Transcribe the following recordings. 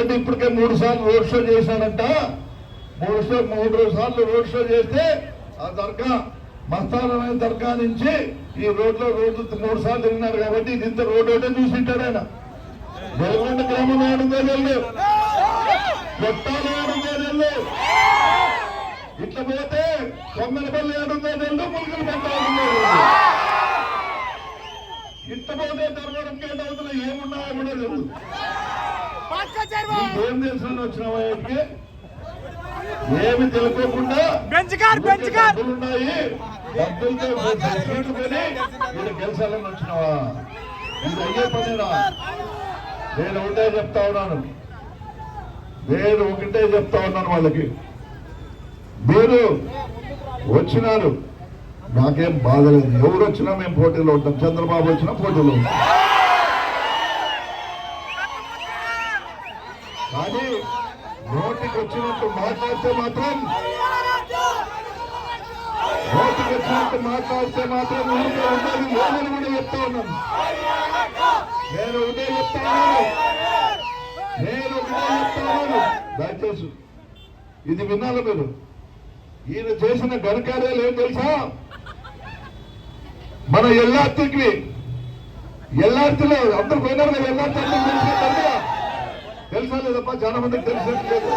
ఎందుకంటే ఇప్పటికే మూడు సార్లు రోడ్ షో చేశానంట మూడు షో మూడు సార్లు రోడ్ షో చేస్తే ఆ దర్గా మస్తానమైన దర్గా నుంచి ఈ రోడ్లో రోడ్డు మూడు సార్లు తిరిగినారు కాబట్టి ఇది ఇంత రోడ్డు ఒకటే చూసింటాడు ఆయన. వెలుగొండ గ్రామం ఆడుగా వెళ్ళు కొట్టాలు ఆడుందో వెళ్ళు ఇట్లా పోతే కొమ్మలపల్లి ఆడుగా వెళ్ళు ములుగులు పంట ఇట్లా పోతే ధర్మవరం ఏమున్నాయో కూడా లేదు ఏం తెలుసు వచ్చినావా ఇంటికి ఏమి కార్ డబ్బులున్నాయి డబ్బులతో సీటు కొని వీళ్ళు గెలిచాలని వచ్చినావా? ఇది అయ్యే పనిరా నేను ఒకటే చెప్తా ఉన్నాను. నేను ఒకటే చెప్తా ఉన్నాను వాళ్ళకి. మీరు వచ్చినారు. నాకేం బాధ లేదు. ఎవరు వచ్చినా మేము పోటీలో ఉంటాం. చంద్రబాబు వచ్చినా పోటీలో ఉంటాం కానీ నోటికి వచ్చినట్టు మాట్లాడితే మాత్రం ఓటుకు వచ్చినట్టు మాట్లాడితే మాత్రం ఊరికే ఉండదు లేదని కూడా చెప్తా ఉన్నాను. నేను ఒకటే చెప్తా ఉన్నాను. నేను ఒకటే చెప్తా ఉన్నాను. దయచేసి ఇది విన్నాను మీరు. ఈయన చేసిన ఘనకార్యాలు ఏం తెలుసా? మన ఎల్లార్తికి ఎల్లార్తిలో అందరు పోయినారు కదా ఎల్లార్తి అందరూ తెలిసినట్టు కదా. తెలుసా లేదప్పా? చాలా మందికి తెలిసినట్లేదు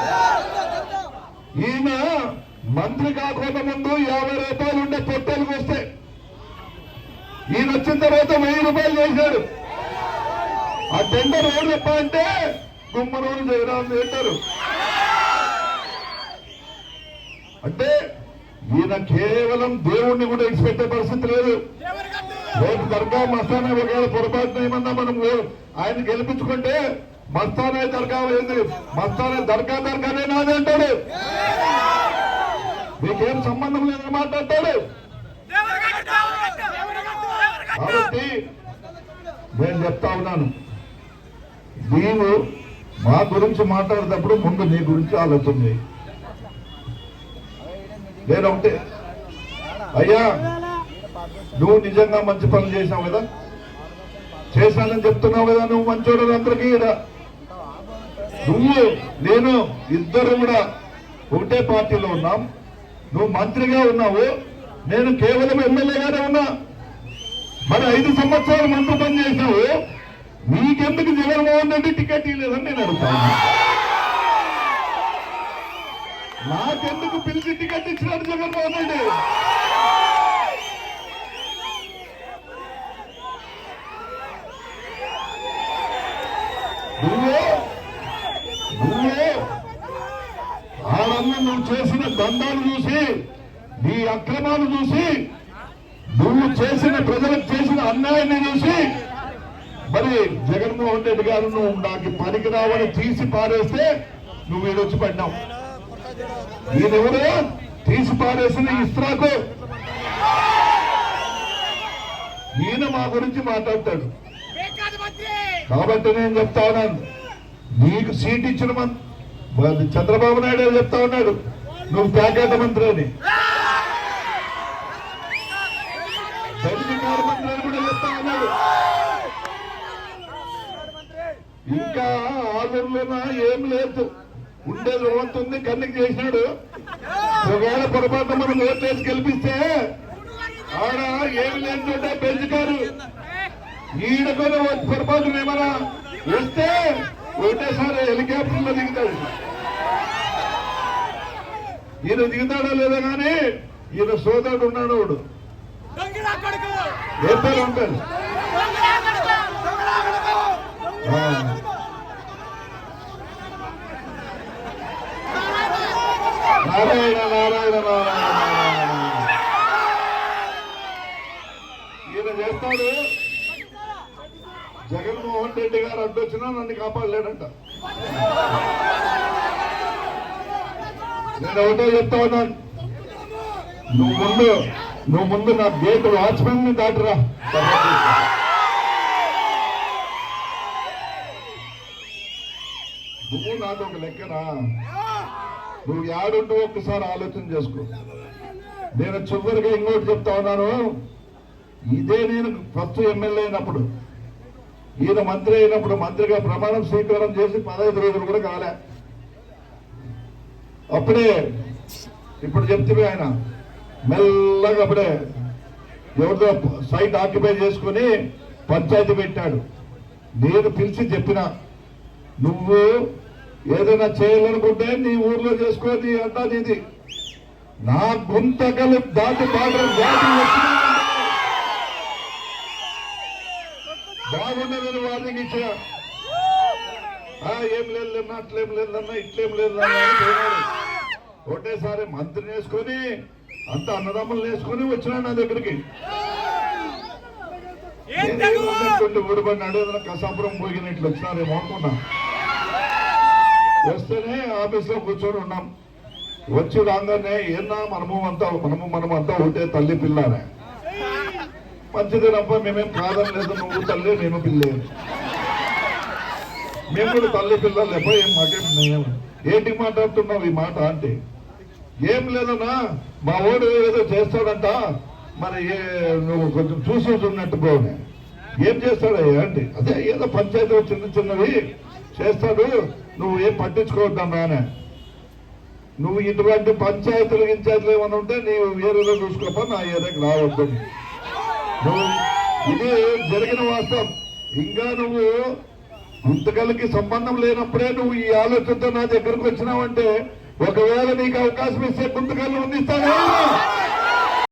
ఈయన మంత్రి కాకుండా ముందు యాభై రూపాయలు ఉండే పొట్టేలకు వస్తే. ఈయన వచ్చిన తర్వాత వెయ్యి రూపాయలు చేశాడు ఆ టెండర్ ఎవరు చెప్ప అంటే గుమ్మరోజు జయరాం అంటారు అంటే ఈయన కేవలం దేవుణ్ణి కూడా ఇచ్చిపెట్టే పరిస్థితి లేదు. రేపు దర్గా మస్తానా ఒకవేళ పొరపాటున ఏమన్నా మనం ఆయన గెలిపించుకుంటే మస్తానా దర్గా ఏంది? మస్తానా దర్గా దర్గానే నాది అంటాడు. మీకేం సంబంధం లేదని మాట్లాడతాడు. కాబట్టి నేను చెప్తా ఉన్నాను. నీవు మా గురించి మాట్లాడేటప్పుడు ముందు నీ గురించి ఆలోచన నేను ఒకటే. అయ్యా నువ్వు నిజంగా మంచి పనులు చేసావు కదా? చేశానని చెప్తున్నావు కదా నువ్వు మంచోడు అందరికీ నువ్వు నేను ఇద్దరు కూడా ఒకటే పార్టీలో ఉన్నాం. నువ్వు మంత్రిగా ఉన్నావు. నేను కేవలం ఎమ్మెల్యేగానే ఉన్నా. మరి ఐదు సంవత్సరాలు మంత్రి పని చేసావు నీకెందుకు జగన్మోహన్ రెడ్డి టికెట్ ఇవ్వలేదని నేను అడుగుతాను నాకెందుకు పిలిచి టికెట్ ఇచ్చినాడు జగన్మోహన్ రెడ్డి? నువ్వే నువ్వే. ఆడమ్మ నువ్వు చేసిన దండాలు చూసి నీ అక్రమాలు చూసి నువ్వు చేసిన ప్రజలకు చేసిన అన్యాయాన్ని చూసి మరి జగన్మోహన్ రెడ్డి గారు నువ్వు నాకు పనికిరావని తీసి పారేస్తే నువ్వు ఈడొచ్చి పడ్డావు ఈయనెవరు? తీసి పారేసిన ఇస్త్రాకు ఈయన మా గురించి మాట్లాడతాడు. కాబట్టి నేను చెప్తా ఉన్నాను. నీకు సీట్ ఇచ్చిన మం- చంద్రబాబు నాయుడు చెప్తా ఉన్నాడు. నువ్వు ప్యాకేట మంత్రి అని మంత్రి అని కూడా చెప్తా ఉన్నాడు. ఇంకా ఆలూరులోనా ఏం లేదు. ఉండేది ఉంటుంది కన్నికి చేసినాడు ఒకవేళ పొరపాటు మనం ఓట్లేసి గెలిపిస్తే ఆడ ఏమి లేదు ఈడకొని పొరపాటు ఏమైనా వస్తే ఒకటేసారి హెలికాప్టర్లో దిగుతాడు. ఈయన దిగుతాడో లేదా కానీ ఈయన సోదరుడు ఉన్నాడు వాడు. ఏ ఉంటాడు నారాయణ నారాయణ నారాయణ. ఈయన చేస్తాడు. జగన్మోహన్ రెడ్డి గారు అడ్డొచ్చినా నన్ను కాపాడలేడంట. నేను ఒకటే చెప్తా ఉన్నాను? నువ్వు ముందు నువ్వు ముందు నా గేట్ వాచ్మెన్ని దాటరా. నువ్వు నాకు ఒక లెక్కనా నువ్వు యాడుంటూ ఒక్కసారి ఆలోచన చేసుకో. నేను చివరిగా ఇంకోటి చెప్తా ఉన్నాను. ఇదే నేను ఫస్ట్ ఎమ్మెల్యే అయినప్పుడు ఈయన మంత్రి అయినప్పుడు మంత్రిగా ప్రమాణం స్వీకారం చేసి పదహైదు రోజులు కూడా కాలే. అప్పుడే ఇప్పుడు చెప్తే ఆయన మెల్లగా అప్పుడే ఎవరితో సైట్ ఆక్యుపై చేసుకుని పంచాయతీ పెట్టాడు. నేను పిలిచి చెప్పిన నువ్వు ఏదైనా చేయాలనుకుంటే నీ ఊర్లో చేసుకో నీ అంటాది ఇది నా గుంతకలు దాటి బార్డర్ దాటి బాగుండదని వార్నింగ్ ఇచ్చా ఆ, ఏం లేదన్నా అట్లేం లేదన్నా ఇట్లేం లేదన్నా. ఒకటేసారి మంత్రిని వేసుకొని అంత అన్నదమ్ములు వేసుకొని వచ్చినాడు నా దగ్గరికి. ఊడిపడినాడు ఏదైనా కసాపురం పోగినట్లు వచ్చినారేమో అనుకున్నా. వస్తేనే ఆఫీస్లో కూర్చొని ఉన్నాం. వచ్చి రాగానే ఏనా మనము అంతా మనము మనం అంతా ఒకటే తల్లి పిల్లనే మంచిదేనప్ప మేమేం కాదని లేదు నువ్వు తల్లి మేము పిల్లే. మేము కూడా తల్లి పిల్లలు ఎప్ప ఏం మాకేం నయం. ఏంటి మాట్లాడుతున్నావు ఈ మాట అంటే? ఏం లేదన్నా మా ఓడు ఏదో చేస్తాడంట. మరి ఏ- నువ్వు కొంచెం చూసి ఉన్నట్టు ఏం చేస్తాడయ్యా అంటే? అదే ఏదో పంచాయతీ చిన్న చిన్నవి చేస్తాడు. నువ్వు ఏం పట్టించుకోవద్దన్నా అని. నువ్వు ఇటువంటి పంచాయతీలు గించాయతీలు ఏమైనా ఉంటే నీవు వేరేలో చూసుకోపా నా ఏరియాకి రావద్దు ఇది జరిగిన వాస్తవం. ఇంకా నువ్వు గుంతకలకి సంబంధం లేనప్పుడే నువ్వు ఈ ఆలోచనతో నా దగ్గరకు వచ్చినావంటే ఒకవేళ నీకు అవకాశం ఇస్తే గుంతకల్ని ఉండిస్తానే